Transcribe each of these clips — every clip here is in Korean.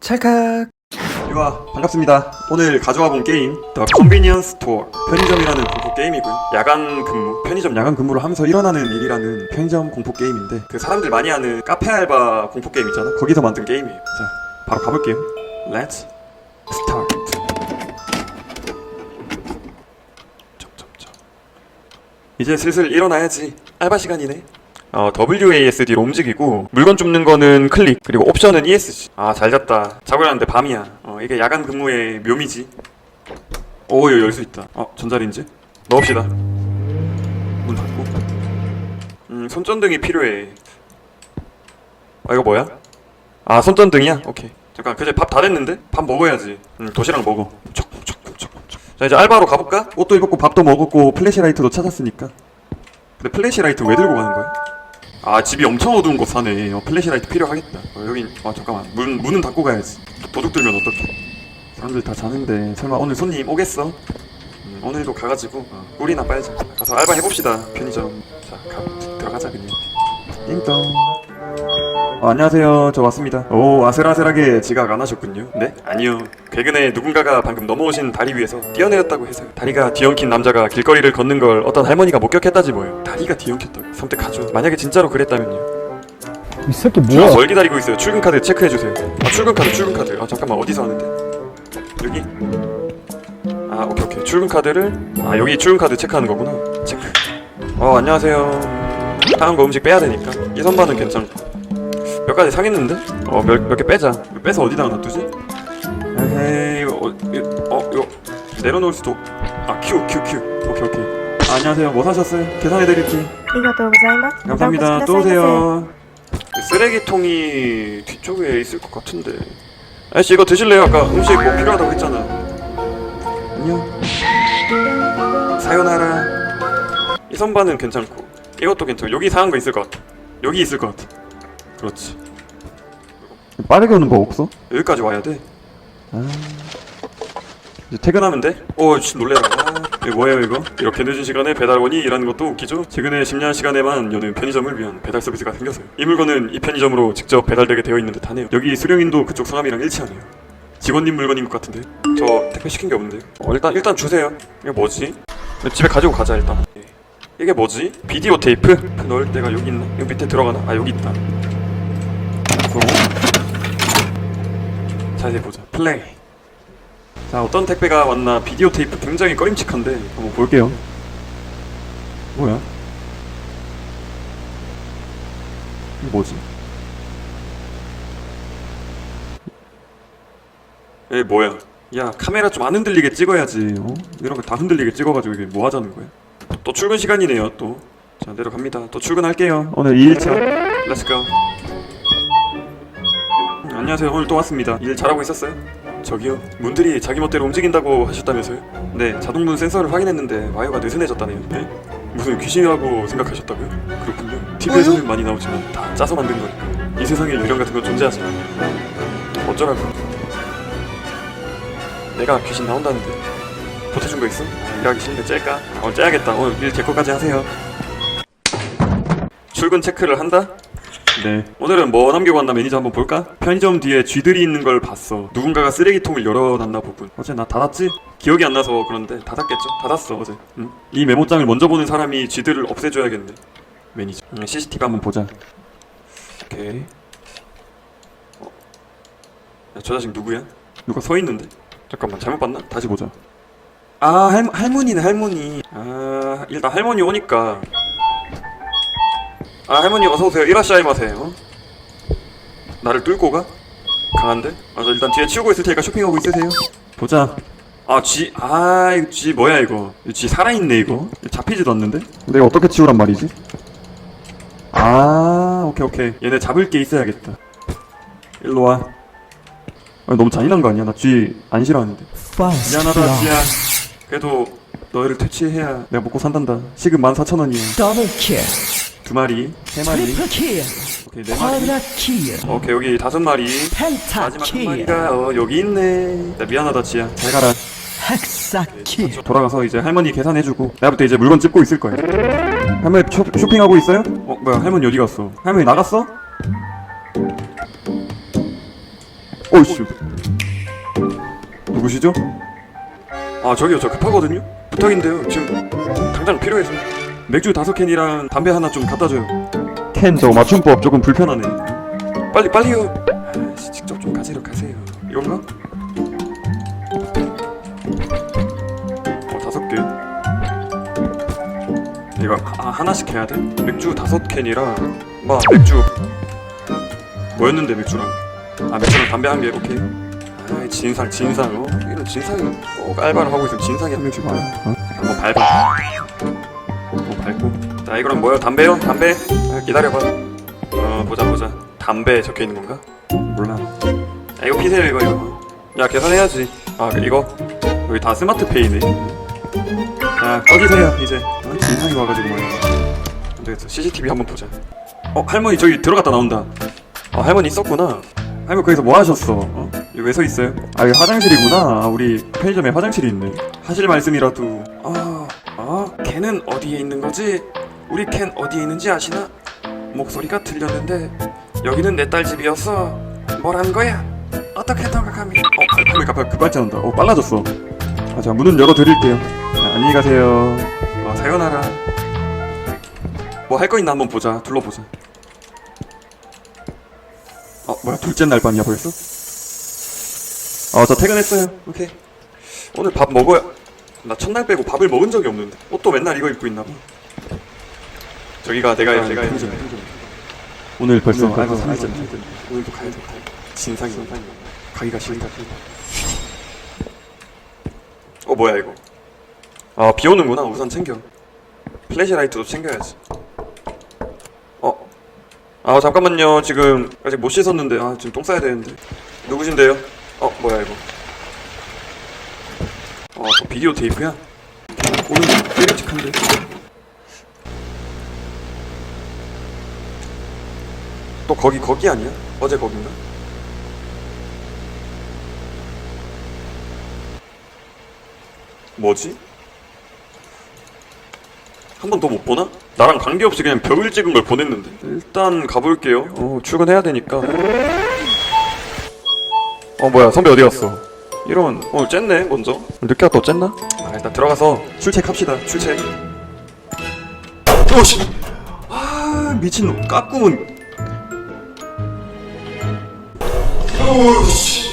찰칵. 이와 반갑습니다. 오늘 가져와 본 게임 The Convenience 편의점이라는 공포 게임이고요. 야간 근무. 편의점 야간 근무를 하면서 일어나는 일이라는 편의점 공포 게임인데 그 사람들 많이 하는 카페 알바 공포 게임 있잖아. 거기서 만든 게임이에요. 자 바로 가볼게요. Let's start. 이제 슬슬 일어나야지. 알바 시간이네 어, WASD로 움직이고 물건 줍는 거는 클릭 그리고 옵션은 ESC 아 잘 잤다. 자고 일어났는데 밤이야. 어, 이게 야간 근무의 묘미지. 오 여기 열수 있다. 어 전자레인지? 넣읍시다. 문 닫고. 음 손전등이 필요해. 아 이거 뭐야? 아 손전등이야? 오케이. 잠깐 그제 밥 다 됐는데? 밥 먹어야지. 음 도시락 먹어. 자 이제 알바로 가볼까? 옷도 입었고 밥도 먹었고 플래시라이트도 찾았으니까. 근데 플래시라이트 왜 들고 가는 거야? 아 집이 엄청 어두운 곳 사네. 어, 플래시라이트 필요하겠다. 어, 여긴 아 잠깐만. 문, 문은 닫고 가야지. 도둑 들면 어떡해? 사람들 다 자는데. 설마 오늘 손님 오겠어? 음, 오늘도 가가지고 어, 꿀이나 빨자. 가서 알바 해봅시다 편의점. 자 가, 들어가자 그냥. 띵동 어, 안녕하세요. 저 왔습니다. 오 아슬아슬하게 지각 안 하셨군요. 네? 아니요. 최근에 누군가가 방금 넘어오신 다리 위에서 뛰어내렸다고 해서요. 다리가 뒤엉킨 남자가 길거리를 걷는 걸 어떤 할머니가 목격했다지 뭐예요. 다리가 뒤엉켰다고? 선택하죠. 만약에 진짜로 그랬다면요. 이 새끼 아, 뭐야? 뭘 기다리고 있어요. 출근 카드 체크해 주세요. 아 출근 카드 출근 카드. 아 잠깐만 어디서 하는데? 여기? 아 오케이 오케이. 출근 카드를? 아 여기 출근 카드 체크하는 거구나. 체크. 어 안녕하세요. 다른 거 음식 빼야 되니까. 이 선반은 괜찮고 몇 가지 상했는데 어몇 몇 개 빼자 빼서 어디다가 놔두지 에헤이 어, 이- 어 이거 내려놓을 수도 아 큐 큐 큐 오케이 오케이 아, 안녕하세요 뭐 사셨어요 계산해 드릴게요 ありがとうございます。 감사합니다. 또 お越しくださいませ 오세요. 쓰레기통이 뒤쪽에 있을 것 같은데. 아저씨 이거 드실래요? 아까 음식 뭐 필요하다고 했잖아. 안녕. 사요나라. 이 선반은 괜찮고 이것도 괜찮고 여기 사한 거 있을 것 같아. 여기 있을 것 같아. 그렇지. 빠르게 오는 거 없어? 여기까지 와야 돼. 이제 퇴근하면 돼? 오, 씨 놀래라. 아, 이거 뭐예요 이거? 이렇게 늦은 시간에 배달원이 일하는 것도 웃기죠? 최근에 심야한 시간에만 여는 편의점을 위한 배달 서비스가 생겨서요. 이 물건은 이 편의점으로 직접 배달되게 되어 있는 듯 하네요. 여기 수령인도 그쪽 성함이랑 일치하네요. 직원님 물건인 것 같은데? 저 택배 시킨 게 없는데? 어, 일단 일단 주세요. 이게 뭐지? 집에 가지고 가자 일단. 예. 이게 뭐지? 비디오 테이프? 넣을 데가 여기 있나? 여기 밑에 들어가나? 아 여기 있다. 쏘. 자 이제 보자. 플레이. 자 어떤 택배가 왔나. 비디오 테이프 굉장히 꺼림칙한데 한번 볼게요. 뭐야? 이게 뭐지? 에 뭐야? 야 카메라 좀 안 흔들리게 찍어야지 어? 이런 거 다 흔들리게 찍어가지고 이게 뭐 하자는 거야? 또 출근 시간이네요 또자 내려갑니다. 또 출근할게요. 오늘 2일차. 렛츠고 음, 안녕하세요 오늘 또 왔습니다 일 잘하고 있었어요? 저기요 문들이 자기 멋대로 움직인다고 하셨다면서요? 네 자동문 센서를 확인했는데 와이어가 느슨해졌다네요 네? 무슨 귀신이라고 생각하셨다고요? 그렇군요 TV에서는 많이 나오지만 다 짜서 만든 거니까 이 세상에 유령 같은 건 존재하지 않아 어쩌라고 내가 귀신 나온다는데 보태준 거 있어? 아, 일하기 싫은데 짤까? 어 짜야겠다 오늘 일 제 거까지 하세요 출근 체크를 한다? 네. 오늘은 뭐 남겨왔나 매니저 한번 볼까? 편의점 뒤에 쥐들이 있는 걸 봤어. 누군가가 쓰레기통을 열어놨나 보군. 어제 나 닫았지? 기억이 안 나서 그런데 닫았겠죠? 닫았어 어제. 응? 이 메모장을 먼저 보는 사람이 쥐들을 없애줘야겠네. 매니저. 응, CCTV 한번 보자. 오케이. 어? 야, 저 자식 누구야? 누가 서 있는데? 잠깐만 잘못 봤나? 다시 보자. 아 할, 할머니네 할머니. 아 일단 할머니 오니까 아 할머니 어서 오세요. 이라시아이마세요. 나를 뚫고 가? 강한데? 아 저 일단 뒤에 치우고 있을 테니까 쇼핑하고 있으세요. 보자. 아 쥐, 아 이거 쥐 뭐야 이거? 이거 쥐 살아있네 이거. 잡히지도 않는데? 내가 어떻게 치우란 말이지? 아 오케이 오케이. 얘네 잡을 게 있어야겠다. 일로 와. 아, 너무 잔인한 거 아니야? 나 쥐 안 싫어하는데. 미안하다 쥐야. 그래도 너희를 퇴치해야 내가 먹고 산단다. 시급 14,000원이야. 더블 킬, 두 마리, 세 마리, 트리플 킬, 오케이 네 마리. 쿼드라 킬, 오케이 여기 다섯 마리. 펜타 마지막 한 킬, 마리가 어 여기 있네. 나 미안하다 지야. 잘 가라. 헥사 킬. 돌아가서 이제 할머니 계산해주고 볼때 이제 물건 찝고 있을 거야. 할머니 쇼, 쇼핑하고 있어요? 어 뭐야 할머니 어디 갔어? 할머니 나갔어? 어이씨 누구시죠? 아 저기요 저 급하거든요 부탁인데요 지금 당장 필요해서 맥주 다섯 캔이랑 담배 하나 좀 갖다 줘요. 캔저 맞춤법 조금 불편 편하네. 빨리 빨리요. 아이씨, 직접 좀 가지러 가세요. 이건가? 어 다섯 개. 이거 하, 하나씩 해야 돼? 맥주 다섯 캔이랑 뭐 맥주. 뭐였는데 맥주랑? 아 맥주랑 담배 한 개 오케이 아이 진상 진상. 어 이런 진상이 꼭 알바를 하고 있으면 진상이 한 명씩 와요. 어? 한번 밟아 밟고. 자 이거는 뭐요? 담배요? 담배? 아, 기다려봐. 어 보자 보자. 담배 적혀 있는 건가? 몰라. 야 이거 피세요 이거 이거. 야 계산해야지. 아 이거? 여기 다 스마트페이네. 자 꺼지세요 이제. 아, 진상이 와가지고 말이야. 안 되겠어. CCTV 한번 보자. 어 할머니 저기 들어갔다 나온다. 아 할머니 있었구나. 할머니 거기서 뭐 하셨어? 어? 왜 서 있어요? 아 여기 화장실이구나. 아, 우리 편의점에 화장실이 있네. 하실 말씀이라도. 아, 아 캔은 어디에 있는 거지? 우리 캔 어디에 있는지 아시나? 목소리가 들렸는데 여기는 내 딸 집이었어 뭐라는 거야? 어떻게 생각하면 어 할머니 갑자기 급발진 한다. 어 빨라졌어. 아, 자 문은 열어드릴게요. 자, 안녕히 가세요. 어 사연하라. 뭐 할 거 있나 한번 보자. 둘러보자. 어 뭐야 둘째 날 밤이야 벌써? 어 저 퇴근했어요. 오케이. 오늘 밥 먹어야 나 첫날 빼고 밥을 먹은 적이 없는데. 옷도 맨날 이거 입고 있나 봐. 저기가 내가 해 내가 해 오늘 벌써 오늘 가서 가서 오늘도 가야 돼 진상이 가기가 싫다. 어 뭐야 이거? 아 비 오는구나. 우산 챙겨. 플래시라이트도 챙겨야지. 어? 아 잠깐만요. 지금 아직 못 씻었는데. 아 지금 똥 싸야 되는데. 누구신데요? 어 뭐야 이거 어또 비디오 테이프야? 오늘 때려찍한데 또 거기 거기 아니야? 어제 거긴가? 뭐지? 한 번 더 못 보나? 나랑 관계없이 그냥 벽을 찍은 걸 보냈는데 일단 가볼게요 어 출근해야 되니까 어 뭐야 선배 어디 갔어? 이런 오늘 쨌네 먼저? 늦게 왔다 쨌나? 아 일단 들어가서 출첵합시다 출첵 오씨! 아 미친놈 까꿍은. 오씨!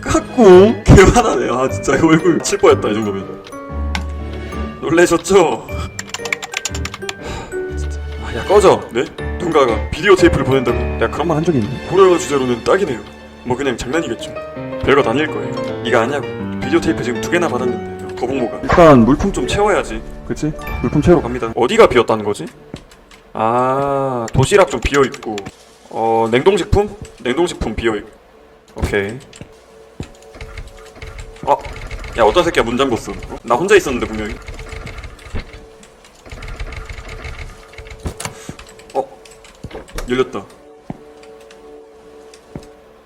까꿍? 개화나네. 아 진짜 얼굴 칠 뻔했다 이 정도면? 하, 진짜. 아, 야 꺼져. 네? 누군가가 비디오 테이프를 보낸다고. 내가 그런 말 한 적이 있네. 호러 주제로는 딱이네요. 뭐 그냥 장난이겠죠 별거 다닐 거예요 이거 아냐고 비디오 테이프 지금 두 개나 받았는데 거북모가 일단 물품 좀 채워야지 그치? 물품 채로 갑니다 어디가 비었다는 거지? 아 도시락 좀 비어 있고 어 냉동식품? 냉동식품 비어 있고 오케이 어? 야 어떤 새끼야 문 잠궜어 어? 나 혼자 있었는데 분명히 어? 열렸다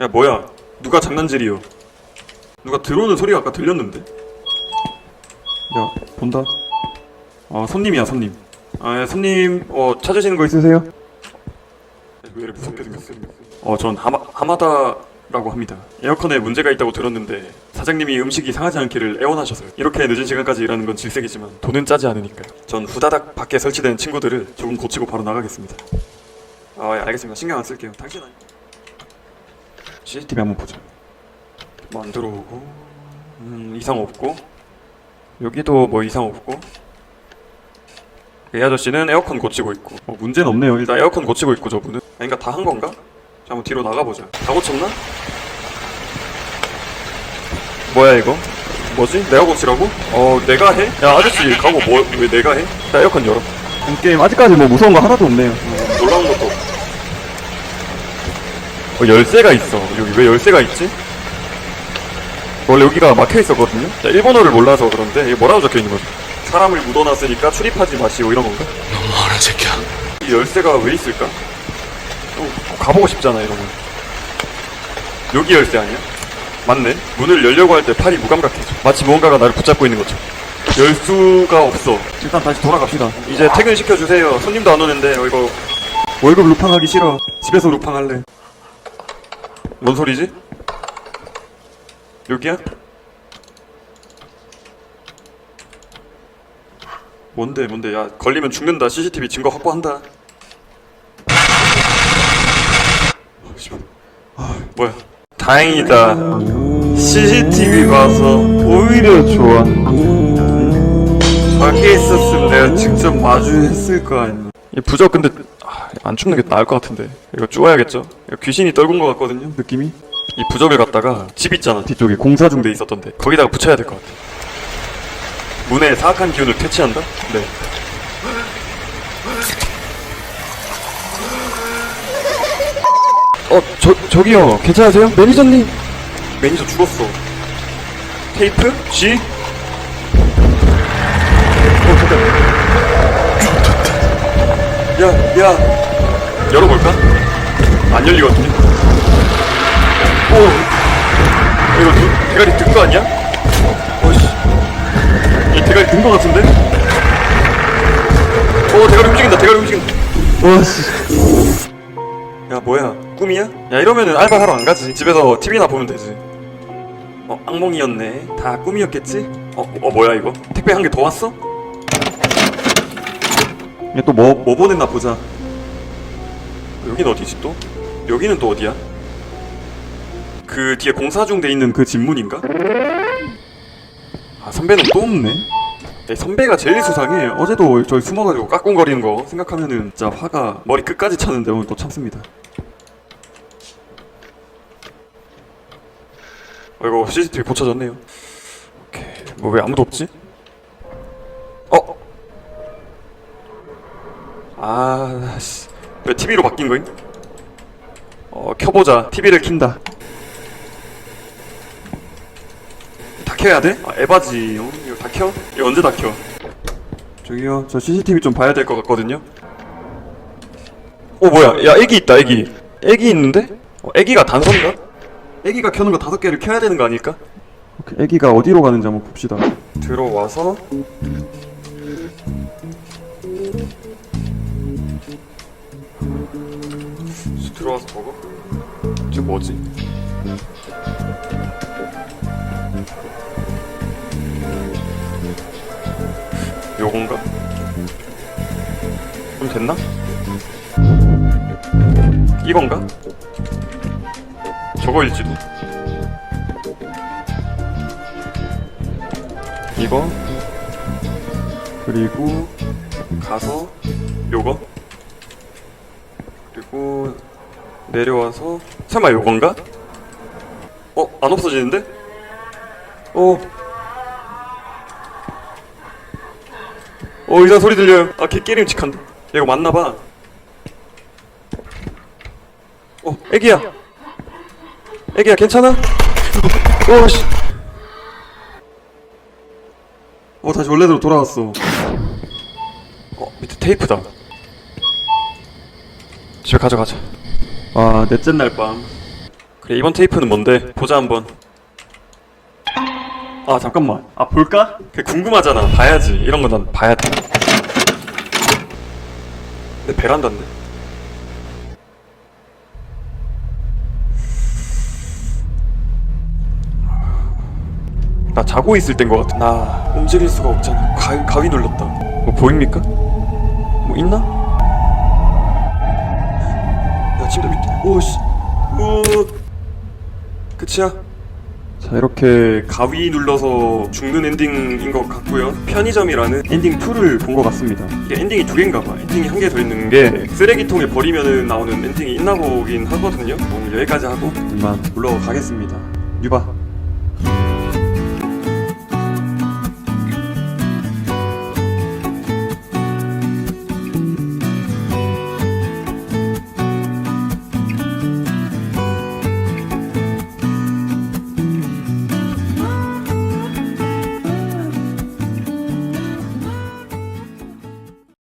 야 뭐야 누가 장난질이요? 누가 들어오는 소리가 아까 들렸는데? 야 본다. 아 손님이야 손님. 아 예, 손님 어 찾으시는 거 있으세요? 왜 이렇게 무섭게 생겼어요? 어전 하마, 하마다라고 합니다. 에어컨에 문제가 있다고 들었는데 사장님이 음식이 상하지 않기를 애원하셔서요 이렇게 늦은 시간까지 일하는 건 질색이지만 돈은 짜지 않으니까요. 전 후다닥 밖에 설치된 친구들을 조금 고치고 바로 나가겠습니다. 아 예, 알겠습니다. 신경 안 쓸게요. 당신 아니 CCTV 한번 보자 뭐 안 들어오고 음 이상 없고 여기도 뭐 이상 없고 이 아저씨는 에어컨 고치고 있고 어, 문제는 없네요 일단 에어컨 고치고 있고 저분은 아닌가 다한 건가? 자 한번 뒤로 나가보자 다 고쳤나? 뭐야 이거? 뭐지? 내가 고치라고? 어 내가 해? 야 아저씨 가고 뭐 왜 내가 해? 자 에어컨 열어 게임 아직까지 뭐 무서운 거 하나도 없네요 어, 놀라운 것도 없고 어, 열쇠가 있어. 여기 왜 열쇠가 있지? 원래 여기가 막혀 있었거든요. 자, 일본어를 몰라서 그런데 이게 뭐라고 적혀 있는 거죠? 사람을 묻어놨으니까 출입하지 마시오 이런 건가? 너무하네 새끼야. 이 열쇠가 왜 있을까? 어, 가보고 싶잖아 이러면. 여기 열쇠 아니야? 맞네. 문을 열려고 할 때 팔이 무감각해져. 마치 무언가가 나를 붙잡고 있는 것처럼. 열 수가 없어. 일단 다시 돌아갑시다. 이제 퇴근시켜주세요. 손님도 안 오는데 어, 이거. 월급 루팡하기 싫어. 집에서 루팡할래 뭔 소리지? 여기야? 뭔데 뭔데? 야 걸리면 죽는다. CCTV 증거 확보한다. 아. 아, 뭐야? 다행이다. CCTV 봐서 오히려 좋아. 밖에 있었으면 내가 직접 마주했을 거 아니야. 이 부적 근데 아, 안 춥는 게 나을 것 같은데 이거 쪼아야겠죠? 이거 귀신이 떨군 것 같거든요 느낌이 이 부적을 갖다가 집 있잖아 뒤쪽에 공사 중돼 있었던데 거기다가 붙여야 될 것 같아 문에 사악한 기운을 퇴치한다? 네 어, 저, 저기요. 괜찮으세요? 매니저님. 매니저 죽었어. 테이프? G? 어, 잠깐. 야, 야. 열어볼까? 안 열리거든요. 오. 이거 누, 대가리 든 거 아니야? 어이씨. 얘 대가리 든 거 같은데? 오, 대가리 움직인다, 대가리 움직인다. 와씨 야 뭐야 꿈이야? 야 이러면은 알바 하러 안 가지 집에서 TV나 보면 되지 어 악몽이었네 다 꿈이었겠지? 어, 어 뭐야 이거? 택배 한 개 더 왔어? 얘또뭐 뭐 보냈나 보자 여긴 어디지 또? 여기는 또 어디야? 그 뒤에 공사 중 돼 있는 그 집문인가? 아 선배는 또 없네 네, 선배가 제일 수상해 어제도 저기 숨어가지고 까꿍거리는 거 생각하면은 진짜 화가 머리 끝까지 차는데 오늘 또 참습니다 어이구 CCTV 고쳐졌네요 오케이 뭐 왜 아무도 없지? 어? 아, 씨. 왜 TV로 바뀐 거임? 어, 켜보자. TV를 킨다. 다 켜야 돼? 아, 에바지. 어? 이거 다 켜? 이거 언제 다 켜? 저기요, 저 CCTV 좀 봐야 될 것 같거든요? 어, 뭐야. 야, 애기 있다, 애기. 애기 있는데? 어, 애기가 단선인가? 애기가 켜는 거 다섯 개를 켜야 되는 거 아닐까? 애기가 어디로 가는지 한번 봅시다 들어와서 보고 이게 뭐지? 요건가? 그럼 됐나? 이건가? 저거일지도 이거 그리고 가서 요거 그리고 내려와서 설마 요건가? 어? 안 없어지는데? 어? 어 이상 소리 들려요 아 개깨림칙한데 야, 이거 맞나봐 어 애기야 애기야 괜찮아? 어씨 어 다시 원래대로 돌아왔어 어 밑에 테이프다 집에 가져가자 아 넷째 날밤. 그래 이번 테이프는 뭔데? 보자 한번. 아 잠깐만. 아 볼까? 그 궁금하잖아. 봐야지. 이런 거 난 봐야 돼. 내 베란다인데. 나 자고 있을 땐 거 같아 나 움직일 수가 없잖아. 가위, 가위 눌렀다. 뭐 보입니까? 뭐 있나? 오씨. 오 끝이야? 자 이렇게 가위 눌러서 죽는 엔딩인 것 같고요. 편의점이라는 엔딩 2를 본 것 같습니다. 이게 엔딩이 두 개인가 봐. 엔딩이 한 개 더 있는 게 쓰레기통에 버리면 나오는 엔딩이 있나 보긴 하거든요. 오늘 여기까지 하고 이만. 물러가겠습니다. 유바